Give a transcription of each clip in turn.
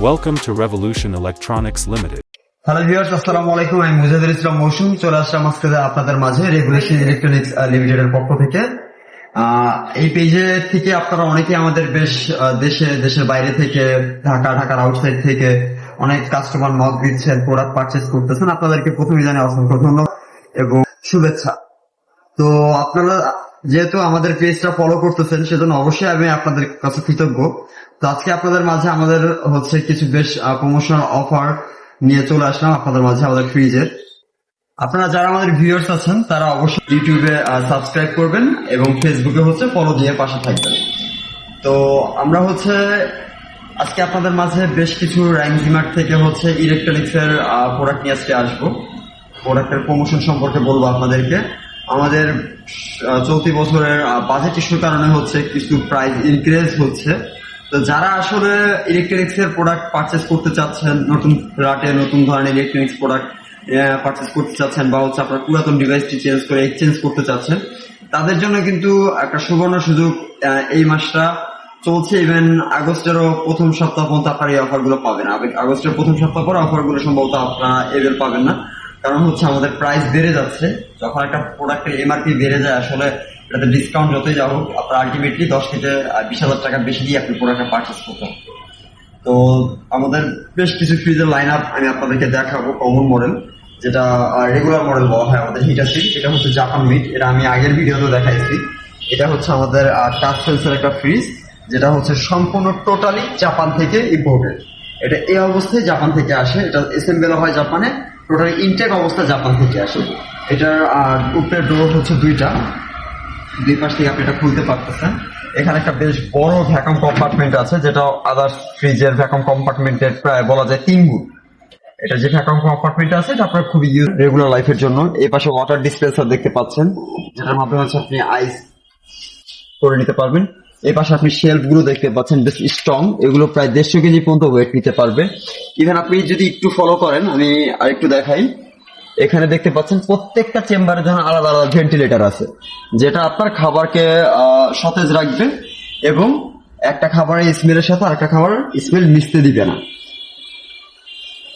Welcome to Revolution Electronics Limited. Hello viewers আসসালামু আলাইকুম আমি মুজাহিদুল ইসলাম মৌসুম চলে আসলাম আজকে আপনাদের মাঝে রেগুলেশন ইলেকট্রনিক্স লিমিটেডের পক্ষ থেকে। আহ, এই পেজে থেকে আপনারা অনেকে আমাদের বেশ দেশে দেশের বাইরে থেকে ঢাকা ঢাকার আউটসাইড থেকে অনেক কাস্টমার নক দিচ্ছেন প্রোডাক্ট পারচেস করতেছেন। আপনাদেরকে প্রথমে জানাই অসংখ্য ধন্যবাদ এবং শুভেচ্ছা। তো আপনারা যেহেতু আমাদের পেজটা ফলো করতেছেন সেজন্য অবশ্যই আমি আপনাদের কাছে কৃতজ্ঞ। তো আজকে আপনাদের মাঝে আমাদের হচ্ছে কিছু বেশ প্রমোশনাল অফার নিয়ে চলে আসলাম আপনাদের মাঝে আমাদের ফ্রিজের আপনারা যারা আমাদের ভিউয়ার্স আছেন, তারা অবশ্যই ইউটিউবে সাবস্ক্রাইব করবেন এবং ফেসবুকে হচ্ছে ফলো দিয়ে পাশে থাকবেন। তো আমরা হচ্ছে, আজকে আপনাদের মাঝে বেশ কিছু র্যাঙ্কিমার্ট থেকে হচ্ছে ইলেকট্রনিক্স এর প্রোডাক্ট নিয়ে আজকে আসব। প্রোডাক্টের প্রমোশন সম্পর্কে বলব আপনাদেরকে। আমাদের চলতি বছরের বাজেট ইস্যুর কারণে হচ্ছে কিছু প্রাইস ইনক্রিজ হচ্ছে। তো যারা আসলে ইলেকট্রনিক্স এর প্রোডাক্ট পারচেস করতে চাচ্ছেন, নতুন রাটে, নতুন ধরনের ইলেকট্রনিক্স প্রোডাক্ট পারচেস করতে চাচ্ছেন বা হচ্ছে আপনার পুরাতন ডিভাইসটি চেঞ্জ করে এক্সচেঞ্জ করতে চাচ্ছেন, তাদের জন্য কিন্তু একটা সুবর্ণ সুযোগ এই মাসটা চলছে ইভেন আগস্টেরও প্রথম সপ্তাহ পর্যন্ত আপনারা এই অফারগুলো পাবেন। আগস্টের প্রথম সপ্তাহ পর অফারগুলো সম্ভবত আপনারা এভেল পাবেন না। কারণ হচ্ছে আমাদের প্রাইস বেড়ে যাচ্ছে। যখন একটা প্রোডাক্টের এমআরপি বেড়ে যায়, আসলে এটাতে ডিসকাউন্ট যতই যা হোক আপনার আলটিমেটলি দশ থেকে বিশ হাজার টাকা বেশি দিয়ে আপনি প্রোডাক্টটা পারচেস করতে হবে। তো আমাদের বেশ কিছু ফ্রিজের লাইন আপ আমি আপনাদেরকে দেখাবো কমন মডেল যেটা রেগুলার মডেল বলা হয় আমাদের হিটাসি এটা হচ্ছে জাপান মিট এটা আমি আগের ভিডিওতে দেখাইছি। এটা হচ্ছে আমাদের টাচ সেন্সের একটা ফ্রিজ যেটা হচ্ছে সম্পূর্ণ টোটালি জাপান থেকে ইম্পোর্টেড এটা এই অবস্থায় জাপান থেকে আসে এটা এসেম্বল হয় জাপানে টোটালি ইনটেক অবস্থা জাপান থেকে আসে। এটার আহ, উপরের ডোর হচ্ছে দুইটা। দুই পাশ থেকে আপনি এটা খুলতে পারতেছেন। এখানে একটা বেশ বড় ভ্যাকুম কম্পার্টমেন্ট আছে, যেটা আদার্স ফ্রিজের ভ্যাকুম কম্পার্টমেন্টের প্রায় বলা যায় তিন গুণ এটা যে ভ্যাকুম কম্পার্টমেন্ট আছে, এটা আপনার খুবই ইউজ রেগুলার লাইফের জন্য। এই পাশে ওয়াটার ডিসপেন্সার দেখতে পাচ্ছেন, যেটার মাধ্যমে হচ্ছে আপনি আইস করে নিতে পারবেন। এই পাশে আপনি শেলফগুলো দেখতে পাচ্ছেন, বেশ স্ট্রং এগুলো প্রায় দেড়শো কেজি পর্যন্ত ওয়েট নিতে পারবে। ইভেন আপনি যদি একটু ফলো করেন, আমি আরেকটু দেখাই। এখানে দেখতে পাচ্ছেন প্রত্যেকটা চেম্বারের জন্য আলাদা আলাদা ভেন্টিলেটর আছে, যেটা আপনার খাবারকে সতেজ রাখবে এবং একটা খাবারের স্মেলের সাথে আরেকটা খাবার স্মেল মিশতে দিবে না।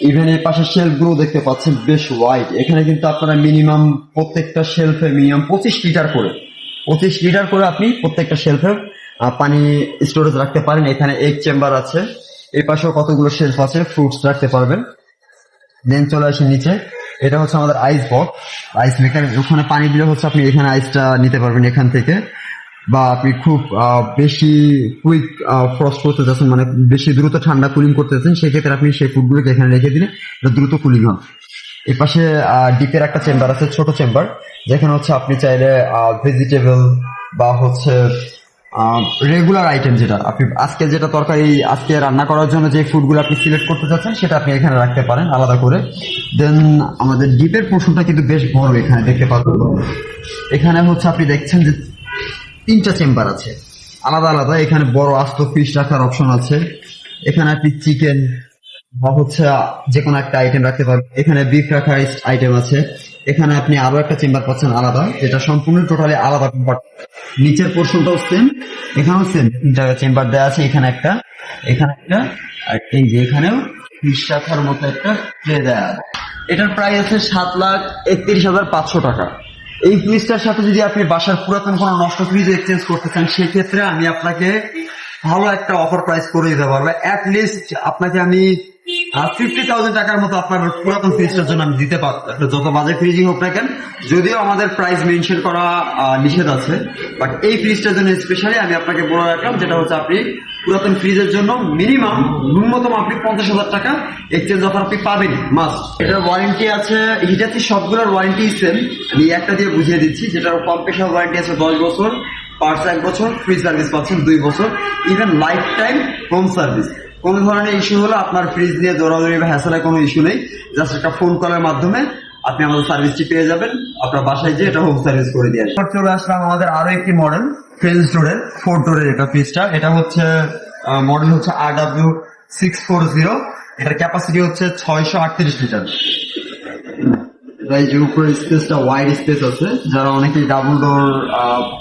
ইভেন এই পাশে শেলফগুলো দেখতে পাচ্ছেন বেশ ওয়াইড এখানে কিন্তু আপনারা মিনিমাম প্রত্যেকটা শেলফে মিনিমাম পঁচিশ লিটার করে, পঁচিশ লিটার করে আপনি প্রত্যেকটা শেলফে পানি স্টোরেজ রাখতে পারেন। এখানে এক চেম্বার আছে। এই পাশেও কতগুলো শেলফ আছে ফ্রুটস রাখতে পারবেন। দেন চলে আসি নিচে। এটা হচ্ছে আমাদের আইস বক্স আইস মেকার ওখানে পানি দিলে হচ্ছে আপনি এখানে আইসটা নিতে পারবেন এখান থেকে। বা আপনি খুব বেশি কুইক ফ্রস্ট করতে চাচ্ছেন মানে বেশি দ্রুত ঠান্ডা কুলিং করতে চাচ্ছেন সেক্ষেত্রে আপনি সেই ফুডগুলোকে এখানে রেখে দিলে এটা দ্রুত কুলিং হবে এর পাশে ডিপের একটা চেম্বার আছে, ছোট চেম্বার যেখানে হচ্ছে আপনি চাইলে ভেজিটেবল বা হচ্ছে রেগুলার আইটেম যেটা, আপনি আজকে যেটা তরকারি, আজকে রান্না করার জন্য যে ফুডগুলো আপনি সিলেক্ট করতে চাচ্ছেন, সেটা আপনি এখানে রাখতে পারেন আলাদা করে। দেন আমাদের ডিপের পোর্শনটা কিন্তু বেশ বড় এখানে দেখতে পাবেন এখানে হচ্ছে আপনি দেখছেন যে তিনটা চেম্বার আছে। আলাদা আলাদা, এখানে বড় আস্ত ফিশ রাখার অপশন আছে। এখানে আপনি চিকেন বা হচ্ছে যে কোনো একটা আইটেম রাখতে পারবেন এখানে বিফ রাখার আইটেম আছে। এখানে আপনি আরও একটা চেম্বার পাচ্ছেন আলাদা, যেটা সম্পূর্ণ টোটালি আলাদা compartment। নিচের পোর্শনটাও সেম এখানেও সেম তিনটা চেম্বার দেওয়া আছে, এখানে একটা এখানে একটা, আর এই যে এখানেও ফিশ রাখার মতো একটা ট্রে দেওয়া আছে। এটার প্রাইস আছে সাত লাখ একত্রিশ হাজার পাঁচশো টাকা। এই ফ্রিজটার সাথে যদি আপনি বাসার পুরাতন কোনো নষ্ট ফ্রিজ এক্সচেঞ্জ করতে চান, সেক্ষেত্রে আমি আপনাকে ভালো একটা অফার প্রাইস করে দিতে পারব। অ্যাট লিস্ট আপনাকে আমি ফিফটি থাউজেন্ড টাকার মতো আপনার পুরাতন ফ্রিজটার জন্য আমি দিতে একটা যত হোক না কেন, যদিও আমাদের প্রাইস মেনশন করা নিষেধ আছে বাট এই ফ্রিজটার জন্য স্পেশালি আমি আপনাকে বলে রাখলাম, যেটা হচ্ছে আপনি পুরাতন ফ্রিজের জন্য মিনিমাম ন্যূনতম আপনি পঞ্চাশ হাজার টাকা এক্সচেঞ্জ অফার আপনি পাবেন মাস্ট এটার ওয়ারেন্টি আছে হিটাচি সবগুলোর ওয়ারেন্টি সেম আমি একটা দিয়ে বুঝিয়ে দিচ্ছি, যেটার কম্প্রেসার ওয়ারেন্টি আছে দশ বছর পার্টস এক বছর ফ্রি সার্ভিস পাচ্ছেন দুই বছর even lifetime home service কোনো ধরনের ইস্যু হলে আপনার ফ্রিজ নিয়ে দৌড়াদৌড়ি বা হ্যাসেলের কোনো ইস্যু নেই। জাস্ট একটা ফোন কলের মাধ্যমে আপনি আমাদের সার্ভিসটি পেয়ে যাবেন। আপনার বাসায় যেয়ে এটা হোম সার্ভিস করে দিয়ে আসবেন। চলে আসলাম আমাদের আরও একটি মডেল ফ্রেঞ্চ ডোরের ফোর ডোরের এটা ফ্রিজটা এটা হচ্ছে মডেল হচ্ছে R W six four zero এটার ক্যাপাসিটি হচ্ছে ছয়শো আটত্রিশ লিটার। এই যে উপরে স্পেসটা ওয়াইড স্পেস আছে। যারা অনেকে ডাবল ডোর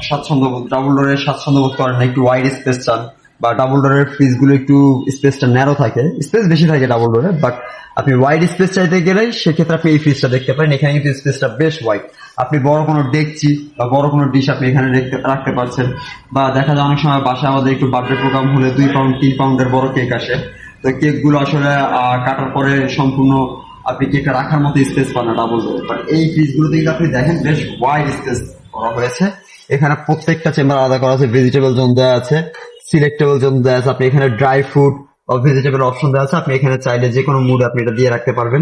স্বাচ্ছন্দ্য ডাবল ডোরের স্বাচ্ছন্দ্য বোধ করেন না একটু ওয়াইড স্পেস চান। বা ডাবল ডোরের ফ্রিজগুলো একটু স্পেসটা ন্যারো থাকে স্পেস বেশি থাকে ডাবল ডোরে বাট আপনি ওয়াইড স্পেস চাইতে গেলে সেক্ষেত্রে আপনি এই ফ্রিজটা দেখতে পারেন। এখানে কিন্তু স্পেসটা বেশ ওয়াইড আপনি বড় কোনো ডেকচি বা বড় কোনো ডিশ আপনি এখানে রাখতে পারছেন। বা দেখা যায় অনেক সময় বাসায় আমাদের একটু বার্থডে প্রোগ্রাম হলে দুই পাউন্ড তিন পাউন্ডের বড় কেক আসে। তো কেকগুলো আসলে কাটার পরে সম্পূর্ণ আপনি কেকটা রাখার মতো স্পেস পান না ডাবল ডোর বাট এই ফ্রিজগুলোতে কিন্তু আপনি দেখেন বেশ ওয়াইড স্পেস করা হয়েছে। এখানে প্রত্যেকটা চেম্বার আলাদা করা আছে ভেজিটেবল জোন দেওয়া আছে সিলেক্টেবল জোন দেওয়া আছে, আপনি এখানে ড্রাই ফ্রুট ভেজিটেবল অপশন দেওয়া আছে, আপনি এখানে চাইলে যে কোনো মুড আপনি এটা দিয়ে রাখতে পারবেন।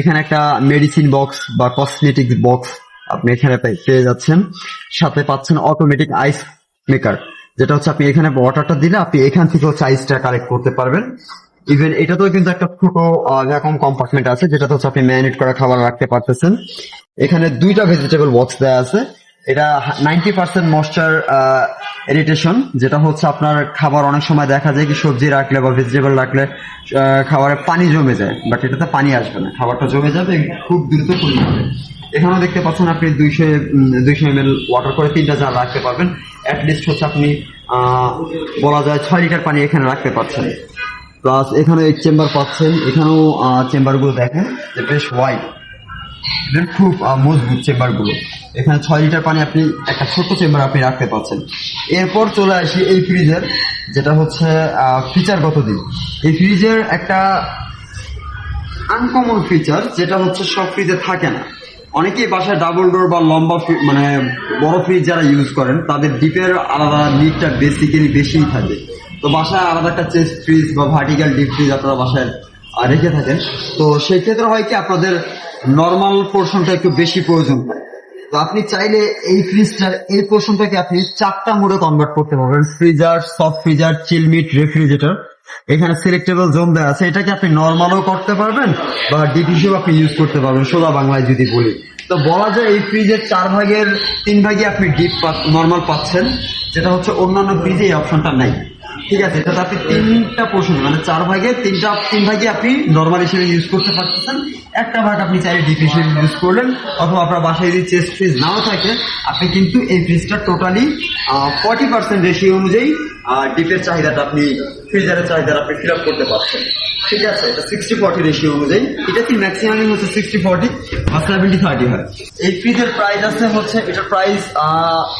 এখানে একটা মেডিসিন বক্স বা কসমেটিক বক্স আপনি এখানে পেয়ে যাচ্ছেন। সাথে পাচ্ছেন অটোমেটিক আইস মেকার যেটা হচ্ছে আপনি এখানে ওয়াটারটা দিলে আপনি এখান থেকে হচ্ছে আইসটা কালেক্ট করতে পারবেন। ইভেন এটাতেও কিন্তু একটা ছোট ভ্যাকুম কম্পার্টমেন্ট আছে, যেটাতে হচ্ছে আপনি ম্যারিনেট করা খাবার রাখতে পারতেছেন। এখানে দুইটা ভেজিটেবল বক্স দেওয়া আছে। এটা নাইনটি পার্সেন্ট ময়শ্চার এরিটেশন যেটা হচ্ছে আপনার খাবার অনেক সময় দেখা যায় কি সবজি রাখলে বা ভেজিটেবল রাখলে আহ, খাবারে পানি জমে যায় বাট এটাতে পানি আসবে না খাবারটা জমে যাবে খুব দ্রুত হবে এখানেও দেখতে পাচ্ছেন আপনি দুইশো দুইশো এম ওয়াটার করে তিনটা জার রাখতে পারবেন। অ্যাটলিস্ট হচ্ছে আপনি বলা যায় ছয় লিটার পানি এখানে রাখতে পারছেন। প্লাস এখানে এক চেম্বার পাচ্ছেন এখানেও চেম্বারগুলো দেখেন যে বেশ ওয়াইড এদের খুব মজবুত চেম্বারগুলো এখানে ছয় লিটার পানি আপনি, একটা ছোট্ট চেম্বার আপনি রাখতে পারছেন। এরপর চলে আসি এই ফ্রিজের যেটা হচ্ছে ফিচারগত দিক এই ফ্রিজের একটা আনকমন ফিচার যেটা হচ্ছে সব ফ্রিজে থাকে না। অনেকেই বাসায় ডাবল ডোর বা লম্বা মানে বড় ফ্রিজ যারা ইউজ করেন, তাদের ডিপের আলাদা নিডটা বেসিক্যালি বেশিই থাকে। তো বাসায় আলাদা একটা চেস্ট ফ্রিজ বা ভার্টিক্যাল ডিপ ফ্রিজ আপনারা বাসায় রেখে থাকেন। তো সেই ক্ষেত্রে হয় কি, আপনাদের নর্মাল পোর্শনটা একটু বেশি প্রয়োজন। তো আপনি চাইলে এই ফ্রিজটার এই পোর্শনটাকে আপনি চারটা মোডে কনভার্ট করতে পারবেন। Freezer soft freezer chill meat refrigerator এখানে সিলেক্টেবল জোন দেওয়া আছে। এটাকে আপনি নর্মালও করতে পারবেন বা ডিপ আপনি ইউজ করতে পারবেন। সোজা বাংলায় যদি বলি। তো বলা যায় এই ফ্রিজের চার ভাগের তিন ভাগে আপনি ডিপ নর্মাল পাচ্ছেন। যেটা হচ্ছে অন্যান্য ফ্রিজে এই অপশনটা নাই। ঠিক আছে, এটাতে আপনি তিনটা পোর্শন মানে চার ভাগে, তিনটা, তিন ভাগে আপনি নর্মাল হিসেবে ইউজ করতে পারতেছেন। একটা ভাগ আপনি চাইলে ডিপ হিসেবে ইউজ করলেন, অথবা আপনার বাসায় যদি চেস্ট ফ্রিজ নাও থাকে, আপনি কিন্তু এই ফ্রিজটা টোটালি ফর্টি পার্সেন্ট রেশিও অনুযায়ী ডিপের চাহিদাটা আপনি ফ্রিজারের চাহিদাটা আপনি ফিল আপ করতে পারছেন। ঠিক আছে, এটা সিক্সটি ফর্টি রেশিও অনুযায়ী। এটা কি ম্যাক্সিমামই হচ্ছে সিক্সটি ফর্টি বা সেভেন্টি থার্টি হয়। এই ফ্রিজের প্রাইস আছে হচ্ছে, এটার প্রাইস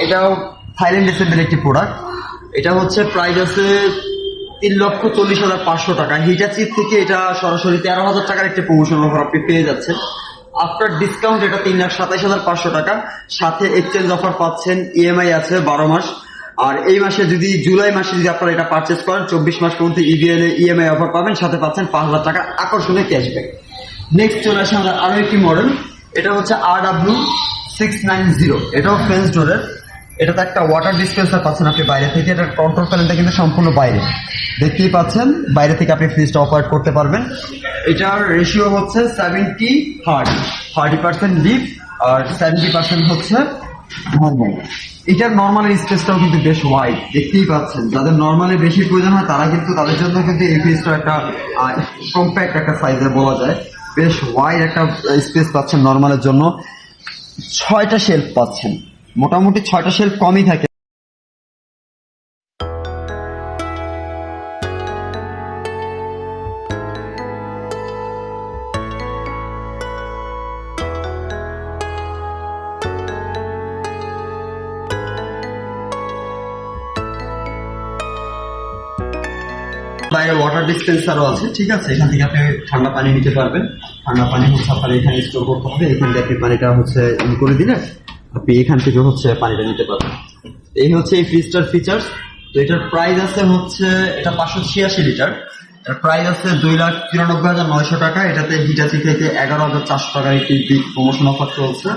এটাও থাইল্যান্ড এসেম্বল একটি প্রোডাক্ট এটা হচ্ছে প্রাইস আছে তিন লক্ষ চল্লিশ হাজার পাঁচশো টাকা। হিটাচির থেকে এটা সরাসরি তেরো হাজার টাকার একটি প্রমোশন অফার আপনি পেয়ে যাচ্ছেন। আফটার ডিসকাউন্ট এটা তিন লাখ সাতাশ হাজার পাঁচশো টাকা। সাথে এক্সচেঞ্জ অফার পাচ্ছেন ইএমআই আছে বারো মাস। আর এই মাসে যদি, জুলাই মাসে যদি আপনারা এটা পারচেস করেন, চব্বিশ মাস পর্যন্ত ইবিএল ইএমআই অফার পাবেন। সাথে পাচ্ছেন পাঁচ হাজার টাকা আকর্ষণীয় ক্যাশব্যাক নেক্সট চলে আসে আমাদের আরও একটি মডেল এটা হচ্ছে R W six nine zero এটাও ফ্রেন্স ডোরের এটাতে একটা ওয়াটার ডিসপেন্সার পাচ্ছেন আপনি বাইরে থেকে, এটা কন্ট্রোল প্যানেলটা কিন্তু সম্পূর্ণ বাইরে। দেখতেই পাচ্ছেন, বাইরে থেকে আপনি ফ্রিজটা অপারেট করতে পারবেন। এটার রেশিও হচ্ছে seventy thirty thirty percent deep আর সেভেন্টি পার্সেন্ট হচ্ছে এটার নর্মাল স্পেসটাও কিন্তু বেশ ওয়াইড দেখতেই পাচ্ছেন। যাদের নর্মালি বেশি প্রয়োজন হয়, তারা কিন্তু তাদের জন্য কিন্তু এই ফ্রিজটা একটা কম্প্যাক্ট একটা সাইজে বলা যায়। বেশ ওয়াইড একটা স্পেস পাচ্ছেন নর্মালের জন্য। ছয়টা শেলফ পাচ্ছেন। মোটামুটি ছয়টা শেলফ কমই থাকে। বাইরে ওয়াটার ডিসপেন্সারও আছে, ঠিক আছে? এখান থেকে আপনি ঠান্ডা পানি নিতে পারবেন। ঠান্ডা পানি হচ্ছে আপনার এখানে স্টোর করতে হবে। এখান থেকে আপনি পানিটা হচ্ছে ইন করে দিলে আপনি এখান থেকে হচ্ছে পানিটা নিতে পারবেন এই হচ্ছে এই ফ্রিজটার ফিচার্স তো এটার প্রাইস আছে হচ্ছে, এটা পাঁচশো ছিয়াশি লিটার এটার প্রাইস আছে দুই লাখ তিরানব্বই হাজার নয়শো টাকা। এটাতে হিটাচি থেকে এগারো হাজার চারশো টাকার একটি বিগ প্রমোশন অফার চলছে।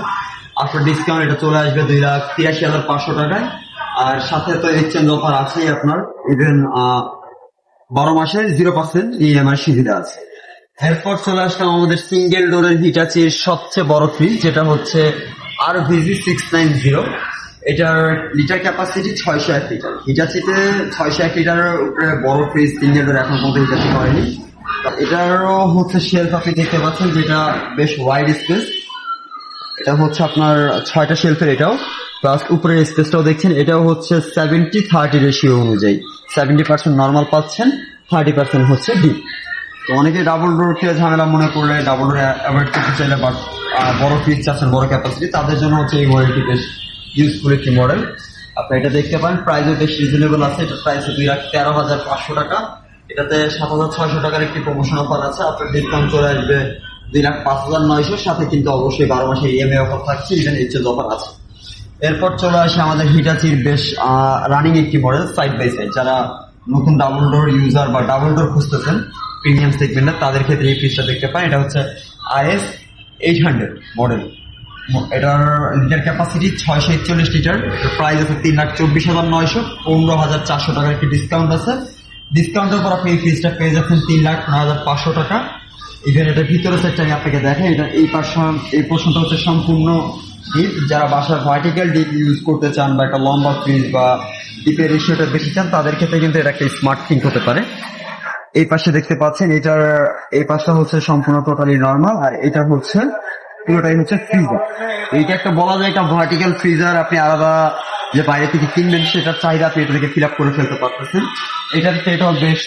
আফটার ডিসকাউন্ট এটা চলে আসবে দুই লাখ তিরাশি হাজার পাঁচশো টাকায়। আর সাথে তো এক্সচেঞ্জ অফার আছেই আপনার ইভেন বারো মাসের জিরো পার্সেন্ট ইএমআই সুবিধা আছে। এরপর চলে আসলাম আমাদের সিঙ্গেল ডোরের হিটাচির সবচেয়ে বড় ফ্রিজ যেটা হচ্ছে R VG six nine zero এটার লিটার ক্যাপাসিটি ছয়শো এক লিটার হিটাচিতে ছয়শো এক লিটারের উপরে বড় ফ্রিজ তিন ডোর এখন পর্যন্ত হিটাচি করেনি এটারও হচ্ছে শেলফ আপনি দেখতে পাচ্ছেন যেটা বেশ ওয়াইড স্পেস এটা হচ্ছে আপনার ছয়টা শেলফের এটাও। প্লাস উপরের স্পেসটাও দেখছেন, এটাও হচ্ছে সেভেন্টি থার্টি রেশিও অনুযায়ী। সেভেন্টি পার্সেন্ট নর্মাল পাচ্ছেন থার্টি পার্সেন্ট হচ্ছে ডিপ তো অনেকে ডাবল ডোরকে ঝামেলা মনে করলে ডাবল ডোর অ্যাভয়েড করতে চাইলে বাট বড় ফ্রিজ চাচ্ছেন বড় ক্যাপাসিটি তাদের জন্য হচ্ছে এই মডেলটি বেশ ইউজফুল একটি মডেল আপনি এটা দেখতে পারেন প্রাইসও বেশ রিজনেবল আছে। এটা প্রাইস দুই লাখ তেরো হাজার পাঁচশো টাকা। এটাতে সাত হাজার ছয়শো টাকার একটি প্রমোশন অফার আছে। আপনার ডিসকাউন্ট চলে আসবে দুই লাখ পাঁচ হাজার নয়শোর সাথে কিন্তু অবশ্যই বারো মাসের ইএমআই অফার থাকছে ইভেন এইচএস অফার আছে। এরপর চলে আসে আমাদের হিটাচির বেশ রানিং একটি মডেল সাইড বাই সাইড যারা নতুন ডাবল ডোর ইউজার বা ডাবল ডোর খুঁজতেছেন প্রিমিয়াম সেগমেন্টে তাদের ক্ষেত্রে এই ফ্রিজটা দেখতে পান এটা হচ্ছে আইএস এইট হান্ড্রেড মডেল এটার লিটার ক্যাপাসিটি ছয়শো একচল্লিশ লিটার প্রাইস আছে তিন লাখ চব্বিশ হাজার নয়শো, পনেরো হাজার চারশো টাকার একটি ডিসকাউন্ট আছে। ডিসকাউন্টের পর আপনি এই ফ্রিজটা পেয়ে যাচ্ছেন তিন লাখ নয় হাজার পাঁচশো টাকা। ইভেন এটার ভিতরে সেটটা আমি আপনাকে দেখাই, এটা এই পাশে এই পোর্শনটা হচ্ছে সম্পূর্ণ ডিপ যারা বাসার ভার্টিক্যাল ডিপ ইউজ করতে চান বা একটা লম্বা ফ্রিজ বা ডিপের রেশিওটা বেশি চান, তাদের ক্ষেত্রে কিন্তু এটা একটা স্মার্ট থিঙ্ক হতে পারে। এই পাশে দেখতে পাচ্ছেন, এটার, এই পাশটা হচ্ছে সম্পূর্ণ টোটালি নর্মাল আর এটা হচ্ছে, পুরোটাই হচ্ছে ফ্রিজার এইটা একটা বলা যায় একটা ভার্টিক্যাল ফ্রিজার আপনি আলাদা যে বাইরে থেকে কিনবেন সেটার চাহিদা আপনি এটা থেকে ফিল আপ করে ফেলতে পারতেছেন। এটার সেটাও বেশ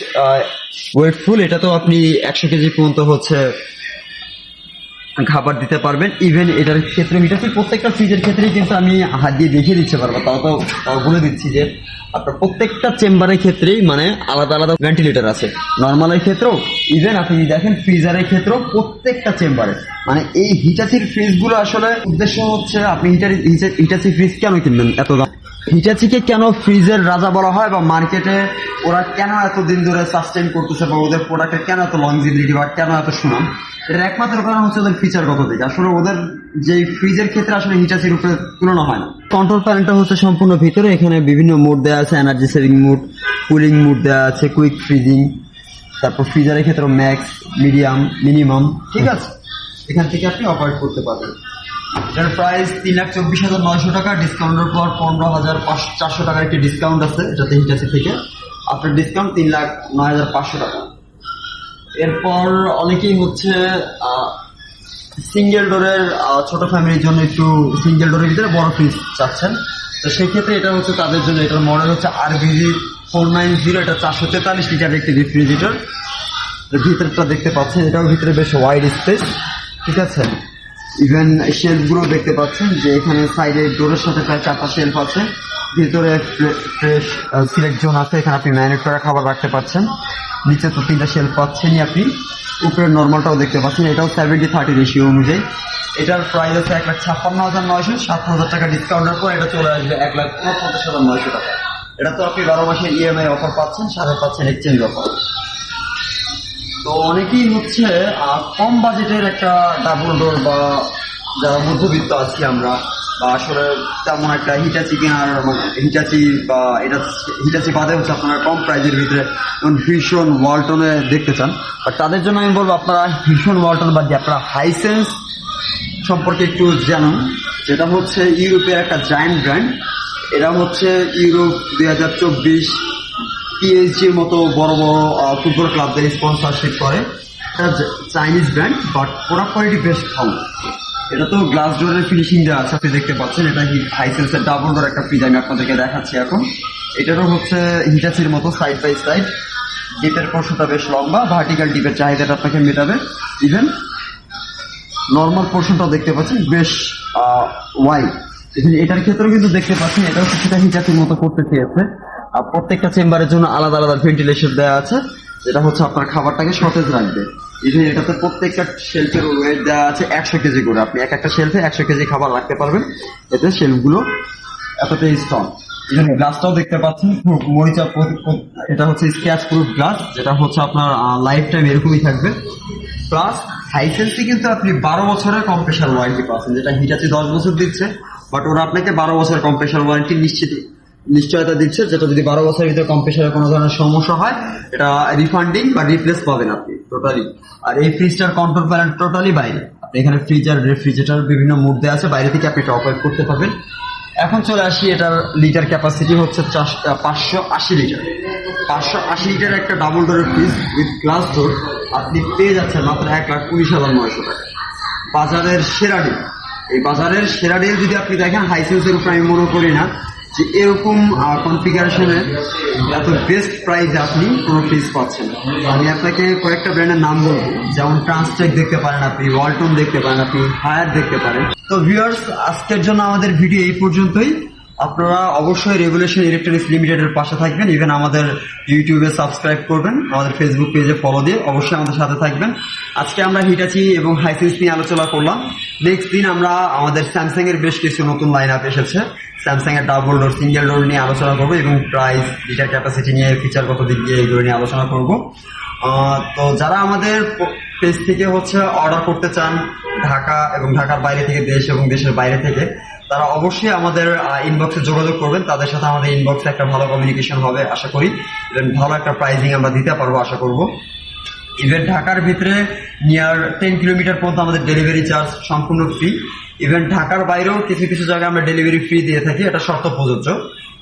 ওয়েটফুল এটা তো আপনি একশো কেজি পর্যন্ত হচ্ছে খাবার দিতে পারবেন। ইভেন এটার ক্ষেত্রে ঠিক প্রত্যেকটা ফ্রিজের ক্ষেত্রেই কিন্তু আমি হাত দিয়ে দেখিয়ে দিতে পারব। তাও তো বলে দিচ্ছি যে, আপনার প্রত্যেকটা চেম্বারের ক্ষেত্রেই মানে আলাদা আলাদা ভেন্টিলেটর আছে। নর্মালের ক্ষেত্রেও ইভেন আপনি দেখেন ফ্রিজারের ক্ষেত্রেও প্রত্যেকটা চেম্বারে। মানে এই হিটাচির ফ্রিজগুলো আসলে উদ্দেশ্য হচ্ছে আপনি হিটার, হিটাচি ফ্রিজ কেন কিনবেন এত দাম? হিটাচিকে কেন ফ্রিজের রাজা বলা হয় বা মার্কেটে ওরা কেন এত দিন ধরে সাস্টেন করতেছে বা ওদের প্রোডাক্টের কেন এত লংজিবিলিটি বা কেন এত সুনাম? এর একমাত্র কারণ হচ্ছে ওদের ফিচারগত দিক। আসলে ওদের যে ফ্রিজের ক্ষেত্রে আসলে হিটাচির উপরে তুলনা হয় না। কন্ট্রোল প্যানেলটা হচ্ছে সম্পূর্ণ ভিতরে, এখানে বিভিন্ন মোড দেওয়া আছে energy saving mode cooling mode দেওয়া আছে কুইক ফ্রিজিং তারপর ফ্রিজারের ক্ষেত্রে ম্যাক্স মিডিয়াম মিনিমাম ঠিক আছে? এখান থেকে আপনি অপারেট করতে পারবেন। এটার প্রাইস তিন লাখ চব্বিশ হাজার নয়শো টাকা ডিসকাউন্টের পর পনেরো হাজার পাঁচশো চারশো টাকার একটি ডিসকাউন্ট আছে, এটাতে হিটাচি থেকে। আপনার ডিসকাউন্ট তিন লাখ নয় হাজার পাঁচশো টাকা। এরপর অনেকেই হচ্ছে সিঙ্গেল ডোরের ছোট ফ্যামিলির জন্য একটু সিঙ্গেল ডোরের ভিতরে বড় ফ্রিজ চাচ্ছেন। তো সেক্ষেত্রে এটা হচ্ছে তাদের জন্য, এটার মডেল হচ্ছে R BG four nine zero এটা চারশো তেতাল্লিশ লিটার একটি রেফ্রিজারেটর ভিতরটা দেখতে পাচ্ছেন, এটাও ভিতরে বেশ ওয়াইড স্পেস ঠিক আছে? ইভেন শেলফগুলো দেখতে পাচ্ছেন যে এখানে সাইডে ডোরের সাথে প্রায় চারটা শেলফ আছে। ভিতরে ফ্রেশ সিলেক্ট জোন আছে, এখানে আপনি ম্যারিনেট করা খাবার রাখতে পাচ্ছেন। নিচে তো তিনটা শেলফ পাচ্ছেনই আপনি। উপরের নর্মালটাও দেখতে পাচ্ছেন, এটাও সেভেন্টি থার্টি রেশিও অনুযায়ী। এটার প্রাইস আছে এক লাখ ছাপ্পান্ন হাজার নয়শো সাত হাজার টাকা ডিসকাউন্টের পর এটা চলে আসবে এক লাখ উনপঞ্চাশ হাজার নয়শো টাকা। এটা তো আপনি বারো মাসের ইএমআই অফার পাচ্ছেন, সাথে পাচ্ছেন এক্সচেঞ্জ অফার তো অনেকেই হচ্ছে কম বাজেটের একটা ডাবল ডোর বা যারা মধ্যবিত্ত আছি আমরা, বা আসলে তেমন একটা হিটাচি কেনার হিটাচি বা এটা হিটাচি বাদে হচ্ছে আপনারা কম প্রাইজের ভিতরে যেমন ভীষণ ওয়ালটনে দেখতে চান। আর তাদের জন্য আমি বলব, আপনারা ভীষণ ওয়ালটন বাদ দিয়ে আপনারা হাইসেন্স সম্পর্কে একটু জানুন। যেটা হচ্ছে ইউরোপের একটা জায়ান্ট ব্র্যান্ড এরা হচ্ছে ইউরোপ দুই হাজার চব্বিশ পিএসজির মতো বড় বড় ফুটবল ক্লাবদের স্পন্সরশিপ করে। এটা Chinese brand but product quality বেশ ভালো এটা তো গ্লাস ডোরের ফিনিশিং দেওয়া আছে, আপনি দেখতে পাচ্ছেন। এটা হাইসেন্সের ডাবল ডোর একটা ফ্রিজ আমি আপনাদেরকে দেখাচ্ছি এখন। এটারও হচ্ছে হিটাচির মতো সাইড বাই সাইড ডিপের পোর্শনটা বেশ লম্বা ভার্টিক্যাল ডিপের চাহিদাটা আপনাকে মেটাবে। ইভেন নর্মাল পোর্শনটাও দেখতে পাচ্ছেন, বেশ ওয়াইড এটার ক্ষেত্রেও কিন্তু দেখতে পাচ্ছেন, এটাও কিছুটা হিটাচির মতো করতে চেয়েছে। প্রত্যেকটা চেম্বারের জন্য আলাদা আলাদা ভেন্টিলেশন দেওয়া আছে, যেটা হচ্ছে আপনার খাবারটাকে সতেজ রাখবে। ইভেন এটাতে প্রত্যেকটা শেলফের ওয়েট দেওয়া আছে একশো কেজি করে। আপনি এক একটা শেলফে একশো কেজি খাবার রাখতে পারবেন। এতে শেলফগুলো এতটাই স্ট্রং ইভেন গ্লাসটাও দেখতে পাচ্ছেন মরিচা এটা হচ্ছে স্ক্র্যাচ প্রুফ গ্লাস যেটা হচ্ছে আপনার লাইফ টাইম এরকমই থাকবে। প্লাস হাইসেন্সি কিন্তু আপনি বারো বছরের কম্প্রেসার ওয়ারেন্টি পাচ্ছেন, যেটা হিটাচি দশ বছর দিচ্ছে বাট ওরা আপনাকে বারো বছরের কম্প্রেসার ওয়ারেন্টি নিশ্চিত নিশ্চয়তা দিচ্ছে যেটা যদি বারো বছরের ভিতরে কম্প্রেসারের কোনো ধরনের সমস্যা হয়, এটা রিফান্ডিং বা রিপ্লেস পাবেন আপনি টোটালি আর এই ফ্রিজটার কন্ট্রোল প্যানেল টোটালি বাইরে। আপনি এখানে ফ্রিজার রেফ্রিজারেটর বিভিন্ন মুড আছে, বাইরে থেকে আপনি এটা অপারেট করতে পারবেন। এখন চলে আসি, এটার লিটার ক্যাপাসিটি হচ্ছে পাঁচশো আশি লিটার পাঁচশো আশি লিটার একটা ডাবল ডোরের ফ্রিজ উইথ গ্লাস ডোর আপনি পেয়ে যাচ্ছেন মাত্র এক লাখ উনিশ হাজার নয়শো টাকা। বাজারের সেরা ডিল এই বাজারের সেরা ডিল যদি আপনি দেখেন হাইসেন্সের উপর আমি মনে করি না। যে এরকম কনফিগারেশনের এত বেস্ট প্রাইস আপনি কোনো ফ্রিজ পাচ্ছেন আমি আপনাকে কয়েকটা ব্র্যান্ডের নাম বলব। যেমন ট্রান্সটেক দেখতে পারেন আপনি ওয়ালটন দেখতে পারেন আপনি হায়ার দেখতে পারেন। তো ভিউয়ার্স আজকের জন্য আমাদের ভিডিও এই পর্যন্তই। আপনারা অবশ্যই রেগুলেশন ইলেকট্রনিক্স লিমিটেডের পাশে থাকবেন। ইভেন আমাদের ইউটিউবে সাবস্ক্রাইব করবেন, আমাদের ফেসবুক পেজে ফলো দিয়ে অবশ্যই আমাদের সাথে থাকবেন। আজকে আমরা হিটাচি এবং হাইসেন্স নিয়ে আলোচনা করলাম। নেক্সট দিন আমরা আমাদের স্যামসাং এর বেশ কিছু নতুন লাইন আপ এসেছে। স্যামসাং এর ডাবল ডোর সিঙ্গেল ডোর নিয়ে আলোচনা করব এবং প্রাইস লিটার ক্যাপাসিটি নিয়ে ফিচার কত দিক দিয়ে এগুলো নিয়ে আলোচনা করব। তো যারা আমাদের পেজ থেকে হচ্ছে অর্ডার করতে চান ঢাকা এবং ঢাকার বাইরে থেকে দেশ এবং দেশের বাইরে থেকে, তারা অবশ্যই আমাদের ইনবক্সে যোগাযোগ করবেন। তাদের সাথে আমাদের ইনবক্সে একটা ভালো কমিউনিকেশন হবে, আশা করি। এবং ভালো একটা প্রাইজিং আমরা দিতে পারব, আশা করব। ইভেন ঢাকার ভিতরে নিয়ার টেন কিলোমিটার পর্যন্ত আমাদের ডেলিভারি চার্জ সম্পূর্ণ ফ্রি ইভেন ঢাকার বাইরেও কিছু কিছু জায়গায় আমরা ডেলিভারি ফ্রি দিয়ে থাকি, এটা শর্ত প্রযোজ্য।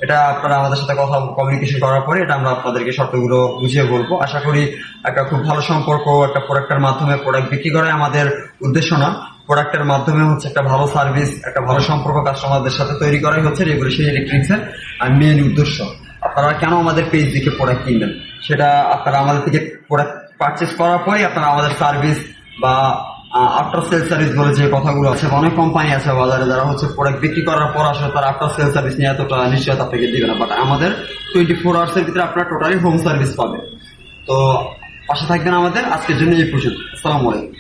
এটা আপনারা আমাদের সাথে কথা কমিউনিকেশন করার পরে এটা আমরা আপনাদেরকে শর্তগুলো বুঝিয়ে বলব। আশা করি একটা খুব ভালো সম্পর্ক, একটা প্রোডাক্টের মাধ্যমে প্রোডাক্ট বিক্রি করাই আমাদের উদ্দেশ্য না। প্রোডাক্টের মাধ্যমে হচ্ছে একটা ভালো সার্ভিস একটা ভালো সম্পর্ক কাস্টমারদের সাথে তৈরি করাই হচ্ছে রেগুলেশন ইলেকট্রিক্সের মেন উদ্দেশ্য। আপনারা কেন আমাদের পেজ দিকে প্রোডাক্ট কিনবেন সেটা আপনারা আমাদের থেকে প্রোডাক্ট পারচেস করার পরে আপনারা আমাদের সার্ভিস বা আফটার সেল সার্ভিস বলে যে কথাগুলো আছে, অনেক কোম্পানি আছে বাজারে যারা হচ্ছে প্রোডাক্ট বিক্রি করার পর আসলে তারা আফটার সেল সার্ভিস নিয়ে এতটা নিশ্চয়তা আপনাকে দিবে না। বাট আমাদের টোয়েন্টি ফোর আওয়ার্সের ভিতরে আপনারা টোটালি হোম সার্ভিস পাবে তো আশা থাকবেন আমাদের। আজকের জন্য এই পর্যন্ত। আসসালামু আলাইকুম।